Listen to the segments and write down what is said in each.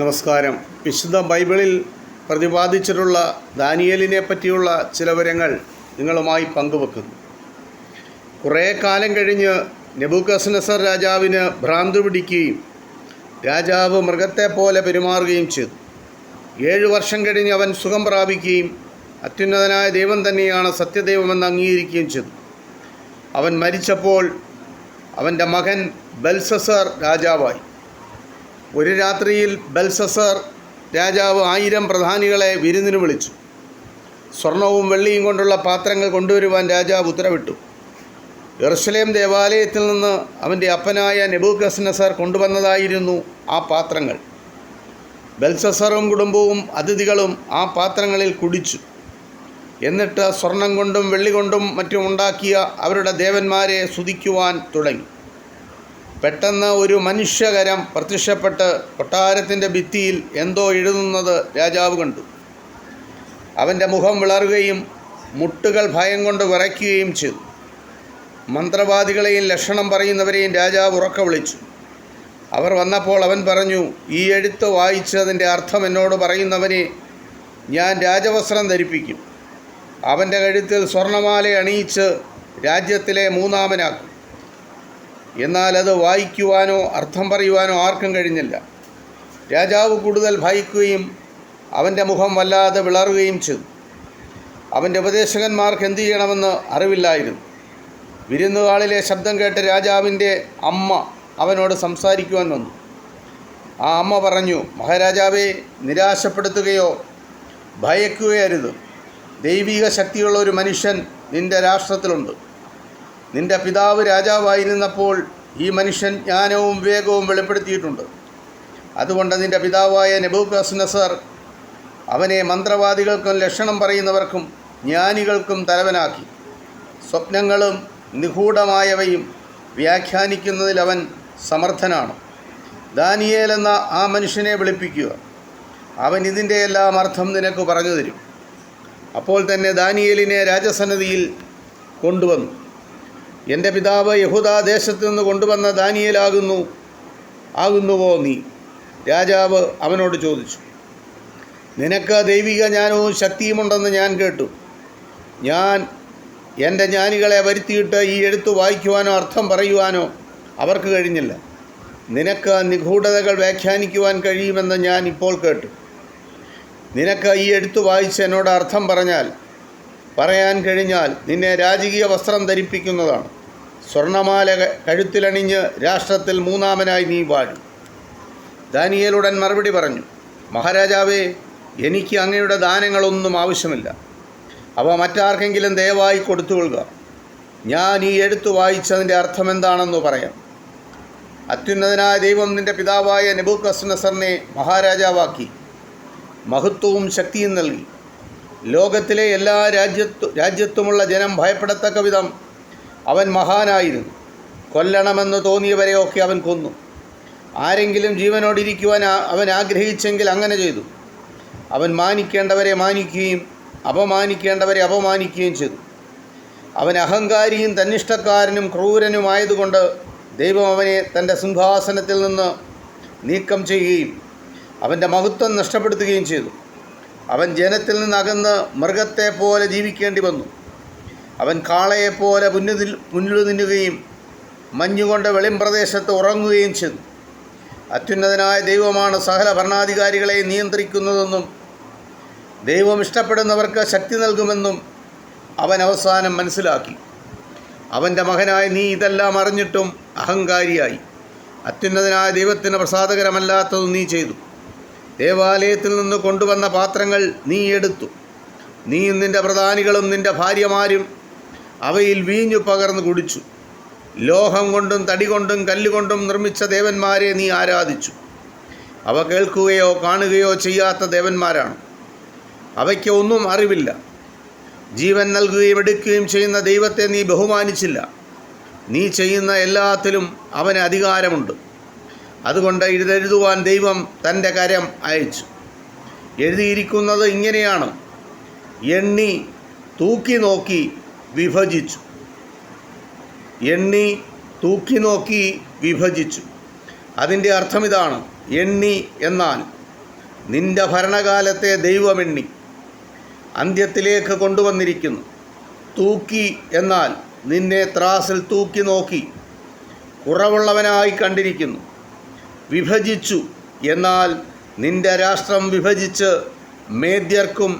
നമസ്കാരം. വിശുദ്ധ ബൈബിളിൽ പ്രതിപാദിച്ചിട്ടുള്ള ദാനിയേലിനെ പറ്റിയുള്ള ചില വിവരങ്ങൾ നിങ്ങളുമായി പങ്കുവെക്കുന്നു. കുറേ കാലം കഴിഞ്ഞ് നെബുക്കസ്നസർ രാജാവിന് ഭ്രാന്ത് പിടിക്കുകയും രാജാവ് മൃഗത്തെ പോലെ പെരുമാറുകയും ചെയ്തു. ഏഴു വർഷം കഴിഞ്ഞ് അവൻ സുഖം പ്രാപിക്കുകയും അത്യുന്നതനായ ദൈവം തന്നെയാണ് സത്യദൈവമെന്ന് അംഗീകരിക്കുകയും ചെയ്തു. അവൻ മരിച്ചപ്പോൾ അവന്റെ മകൻ ബൽസസർ രാജാവായി. ഒരു രാത്രിയിൽ ബൽസസർ രാജാവ് ആയിരം പ്രധാനികളെ വിരുന്നിന് വിളിച്ചു. സ്വർണവും വെള്ളിയും കൊണ്ടുള്ള പാത്രങ്ങൾ കൊണ്ടുവരുവാൻ രാജാവ് ഉത്തരവിട്ടു. എറുസലേം ദേവാലയത്തിൽ നിന്ന് അവന്റെ അപ്പനായ നെബൂക്കസ്നസർ കൊണ്ടുവന്നതായിരുന്നു ആ പാത്രങ്ങൾ. ബൽസസറും കുടുംബവും അതിഥികളും ആ പാത്രങ്ങളിൽ കുടിച്ചു. എന്നിട്ട് സ്വർണം കൊണ്ടും വെള്ളി കൊണ്ടും മറ്റും ഉണ്ടാക്കിയ അവരുടെ ദേവന്മാരെ സ്തുതിക്കുവാൻ തുടങ്ങി. പെട്ടെന്ന് ഒരു മനുഷ്യകരം പ്രത്യക്ഷപ്പെട്ട് കൊട്ടാരത്തിന്റെ ഭിത്തിയിൽ എന്തോ എഴുതുന്നത് രാജാവ് കണ്ടു. അവന്റെ മുഖം വിളറുകയും മുട്ടുകൾ ഭയം കൊണ്ട് വിറയ്ക്കുകയും ചെയ്തു. മന്ത്രവാദികളെയും ലക്ഷണം പറയുന്നവരെയും രാജാവ് ഉറക്ക വിളിച്ചു. അവർ വന്നപ്പോൾ അവൻ പറഞ്ഞു ഈ എഴുത്ത് വായിച്ചതിന്റെ അർത്ഥം എന്നോട് പറയുന്നവനെ ഞാൻ രാജവസ്ത്രം ധരിപ്പിക്കും. അവന്റെ കഴുത്തിൽ സ്വർണമാല അണിയിച്ച് രാജ്യത്തിലെ മൂന്നാമനാക്കും. എന്നാൽ അത് വായിക്കുവാനോ അർത്ഥം പറയുവാനോ ആർക്കും കഴിഞ്ഞില്ല. രാജാവ് കൂടുതൽ ഭയക്കുകയും അവന്റെ മുഖം വല്ലാതെ വിളറുകയും ചെയ്തു. അവന്റെ ഉപദേശകന്മാർക്ക് എന്തു ചെയ്യണമെന്ന് അറിവില്ലായിരുന്നു. വിരുന്നുകാളിലെ ശബ്ദം കേട്ട് രാജാവിന്റെ അമ്മ അവനോട് സംസാരിക്കുവാൻ വന്നു. ആ അമ്മ പറഞ്ഞു മഹാരാജാവെ നിരാശപ്പെടുത്തുകയോ ഭയക്കുകയരുത്. ദൈവിക ശക്തിയുള്ള ഒരു മനുഷ്യൻ നിന്റെ രാഷ്ട്രത്തിലുണ്ട്. നിന്റെ പിതാവ് രാജാവായിരുന്നപ്പോൾ ഈ മനുഷ്യൻ ജ്ഞാനവും വിവേകവും വെളിപ്പെടുത്തിയിട്ടുണ്ട്. അതുകൊണ്ട് നിന്റെ പിതാവായ നെബൂബസ്നസർ അവനെ മന്ത്രവാദികൾക്കും ലക്ഷണം പറയുന്നവർക്കും ജ്ഞാനികൾക്കും തലവനാക്കി. സ്വപ്നങ്ങളും നിഗൂഢമായവയും വ്യാഖ്യാനിക്കുന്നതിൽ അവൻ സമർത്ഥനാണ്. ദാനിയേൽ എന്ന ആ മനുഷ്യനെ വിളിപ്പിക്കുക. അവൻ ഇതിന്റെ എല്ലാം അർത്ഥം നിനക്ക് പറഞ്ഞു തരും. അപ്പോൾ തന്നെ ദാനിയേലിനെ രാജസന്നിധിയിൽ കൊണ്ടുവന്നു. എന്റെ പിതാവ് യഹൂദാ ദേശത്തു നിന്ന് കൊണ്ടുവന്ന ദാനിയലാകുന്നു. ആകുന്നുവോ നീ? രാജാവ് അവനോട് ചോദിച്ചു. നിനക്ക് ദൈവിക ജ്ഞാനവും ശക്തിയുമുണ്ടെന്ന് ഞാൻ കേട്ടു. ഞാൻ എന്റെ ജ്ഞാനികളെ വരുത്തിയിട്ട് ഈ എഴുത്ത് വായിക്കുവാനോ അർത്ഥം പറയുവാനോ അവർക്ക് കഴിഞ്ഞില്ല. നിനക്ക് നിഗൂഢതകൾ വ്യാഖ്യാനിക്കുവാൻ കഴിയുമെന്ന് ഞാൻ ഇപ്പോൾ കേട്ടു. നിനക്ക് ഈ എഴുത്ത് വായിച്ച് എന്നോട് അർത്ഥം പറഞ്ഞാൽ പറയാൻ കഴിഞ്ഞാൽ നിന്നെ രാജകീയ വസ്ത്രം ധരിപ്പിക്കുന്നതാണ്. സ്വർണമാല കഴുത്തിലണിഞ്ഞ് രാഷ്ട്രത്തിൽ മൂന്നാമനായി നീ വാഴും. ദാനിയേലുടൻ മറുപടി പറഞ്ഞു മഹാരാജാവേ എനിക്ക് അങ്ങയുടെ ദാനങ്ങളൊന്നും ആവശ്യമില്ല. അവ മറ്റാർക്കെങ്കിലും ദയവായി കൊടുത്തുകൊള്ളുക. ഞാൻ ഈ എഴുത്ത് വായിച്ചതിന്റെ അർത്ഥം എന്താണെന്ന് പറയാം. അത്യുന്നതനായ ദൈവം നിന്റെ പിതാവായ നെബൂക്കസ്നസറിനെ മഹാരാജാവാക്കി മഹത്വവും ശക്തിയും നൽകി. ലോകത്തിലെ എല്ലാ രാജ്യത്തു രാജ്യത്തുമുള്ള ജനം ഭയപ്പെടത്തക്ക വിധം അവൻ മഹാനായിരുന്നു. കൊല്ലണമെന്ന് തോന്നിയവരെയൊക്കെ അവൻ കൊന്നു. ആരെങ്കിലും ജീവനോടിരിക്കുവാൻ അവൻ ആഗ്രഹിച്ചെങ്കിൽ അങ്ങനെ ചെയ്തു. അവൻ മാനിക്കേണ്ടവരെ മാനിക്കുകയും അപമാനിക്കേണ്ടവരെ അപമാനിക്കുകയും ചെയ്തു. അവൻ അഹങ്കാരിയും തന്നിഷ്ടക്കാരനും ക്രൂരനുമായതുകൊണ്ട് ദൈവം അവനെ തന്റെ സിംഹാസനത്തിൽ നിന്ന് നീക്കം ചെയ്യുകയും അവന്റെ മഹത്വം നഷ്ടപ്പെടുത്തുകയും ചെയ്തു. അവൻ ജനത്തിൽ നിന്നകന്ന് മൃഗത്തെ പോലെ ജീവിക്കേണ്ടി വന്നു. അവൻ കാളയെപ്പോലെ മുന്നിൽ മുന്നിൽ നിന്നുകയും മഞ്ഞുകൊണ്ട് വെളിംപ്രദേശത്ത് ഉറങ്ങുകയും ചെയ്തു അത്യുന്നതനായ ദൈവമാണ് സകല ഭരണാധികാരികളെ നിയന്ത്രിക്കുന്നതെന്നും ദൈവം ഇഷ്ടപ്പെടുന്നവർക്ക് ശക്തി നൽകുമെന്നും അവൻ അവസാനം മനസ്സിലാക്കി. അവന്റെ മകനായ നീ ഇതെല്ലാം അറിഞ്ഞിട്ടും അഹങ്കാരിയായി. അത്യുന്നതനായ ദൈവത്തിന് പ്രസാദകരമല്ലാത്തത് നീ ചെയ്തു. ദേവാലയത്തിൽ നിന്ന് കൊണ്ടുവന്ന പാത്രങ്ങൾ നീ എടുത്തു. നീയും നിന്റെ പ്രധാനികളും നിന്റെ ഭാര്യമാരും അവയിൽ വീഞ്ഞു പകർന്നു കുടിച്ചു. ലോഹം കൊണ്ടും തടി കൊണ്ടും കല്ലുകൊണ്ടും നിർമ്മിച്ച ദേവന്മാരെ നീ ആരാധിച്ചു. അവ കേൾക്കുകയോ കാണുകയോ ചെയ്യാത്ത ദേവന്മാരാണ്. അവയ്ക്ക് ഒന്നും അറിവില്ല. ജീവൻ നൽകുകയും എടുക്കുകയും ചെയ്യുന്ന ദൈവത്തെ നീ ബഹുമാനിച്ചില്ല. നീ ചെയ്യുന്ന എല്ലാത്തിലും അവന് അധികാരമുണ്ട്. അതുകൊണ്ട് ഇതെഴുതുവാൻ ദൈവം തന്റെ കരം അയച്ചു. എഴുതിയിരിക്കുന്നത് ഇങ്ങനെയാണ്. എണ്ണി തൂക്കി നോക്കി വിഭജിച്ചു. എണ്ണി തൂക്കി നോക്കി വിഭജിച്ചു. അതിന്റെ അർത്ഥം ഇതാണ്. എണ്ണി എന്നാൽ നിന്റെ ഭരണകാലത്തെ ദൈവമെണ്ണി അന്ത്യത്തിലേക്ക് കൊണ്ടുവന്നിരിക്കുന്നു. തൂക്കി എന്നാൽ നിന്നെ ത്രാസിൽ തൂക്കി നോക്കി. കുറവുള്ളവനായി കണ്ടിരിക്കുന്നു. വിഭജിച്ചു. എന്നാൽ നിന്റെ രാഷ്ട്രം വിഭജിച്ച് മേദ്യർക്കും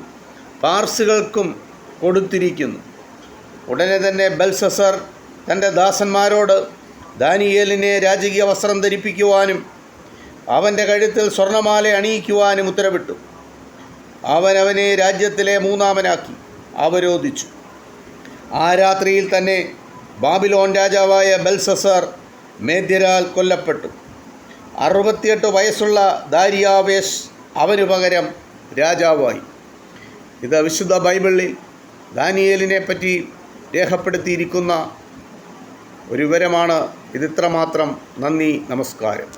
പാർസുകൾക്കും കൊടുത്തിരിക്കുന്നു. ഉടനെ തന്നെ ബൽസസർ തന്റെ ദാസന്മാരോട് ദാനിയേലിനെ രാജകീയ വസ്ത്രം ധരിപ്പിക്കുവാനും അവന്റെ കഴുത്തിൽ സ്വർണമാല അണിയിക്കുവാനും ഉത്തരവിട്ടു. അവൻ അവനെ രാജ്യത്തിലെ മൂന്നാമനാക്കി അവരോധിച്ചു. ആ രാത്രിയിൽ തന്നെ ബാബിലോൺ രാജാവായ ബൽസസർ മേദ്യരാൽ കൊല്ലപ്പെട്ടു. അറുപത്തിയെട്ട് വയസ്സുള്ള ദാരിയാവേശ് അവനു പകരം രാജാവായി. ഇത് വിശുദ്ധ ബൈബിളിൽ ദാനിയേലിനെ പറ്റി രേഖപ്പെടുത്തിയിരിക്കുന്ന ഒരു വിവരമാണ്. ഇതിത്രമാത്രം. നന്ദി നമസ്കാരം.